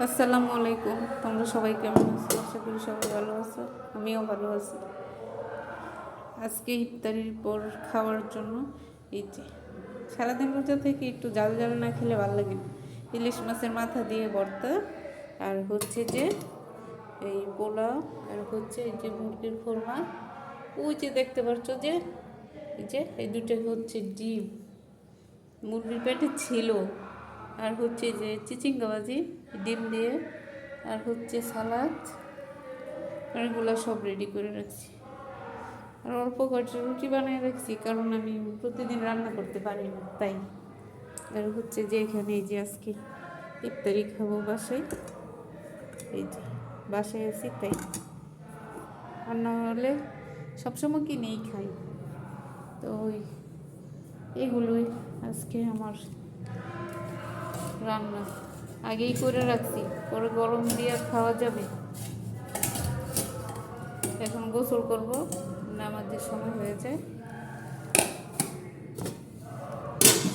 আসসালামু আলাইকুম। তোমরা সবাই কেমন আছো? আশা করি সবাই ভালো আছো। আমিও ভালো আছি। আজকে ইফতারির পর খাওয়ার জন্য এই যে সারাদিন রোজা থেকে একটু জাল জাল না খেলে ভালো লাগে না। ইলিশ মাছের মাথা দিয়ে ভর্তা আর হচ্ছে যে এই পোলাও আর হচ্ছে এই যে মুরগির খোরমা। ওই যে দেখতে পাচ্ছ যে, এই যে এই দুটো হচ্ছে ডিম। মুরগির পেটে ছিল। আর হচ্ছে যে চিচিঙ্গাবাজি, ডিম দিয়ে, আর হচ্ছে সালাদ, এগুলো সব রেডি করে রাখছি। আর অল্প কয়েকটা রুটি বানিয়ে রাখছি, কারণ আমি প্রতিদিন রান্না করতে পারি না, তাই। আর হচ্ছে যে এখানে এই যে আজকে ইফতারি খাব বাসায়, এই যে বাসায় আছি, তাই। আর না হলে সবসময় কিনেই খাই। তো ওই, এগুলোই আজকে আমার রান্না। আগেই করে রাখছি, পরে গরম দিয়ে খাওয়া যাবে। এখন গোসল করব, নামাজের সময় হয়ে যায়।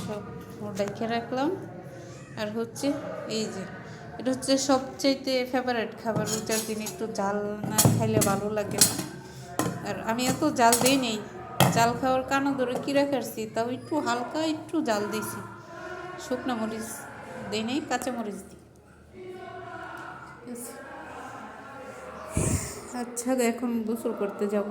সব রেখে রাখলাম। আর হচ্ছে এই যে, এটা হচ্ছে সবচাইতে ফেভারেট খাবার রোজার দিন একটু জাল না খাইলে ভালো লাগে না। আর আমি এত জাল দিই নেই, জাল খাওয়ার কানা ধরে কিরা কাটছি তাও একটু হালকা একটু জাল দিছি। শুকনো মরিচ দিই নেই কাঁচা মরিচ দিই। আচ্ছা এখন গোসল করতে যাব।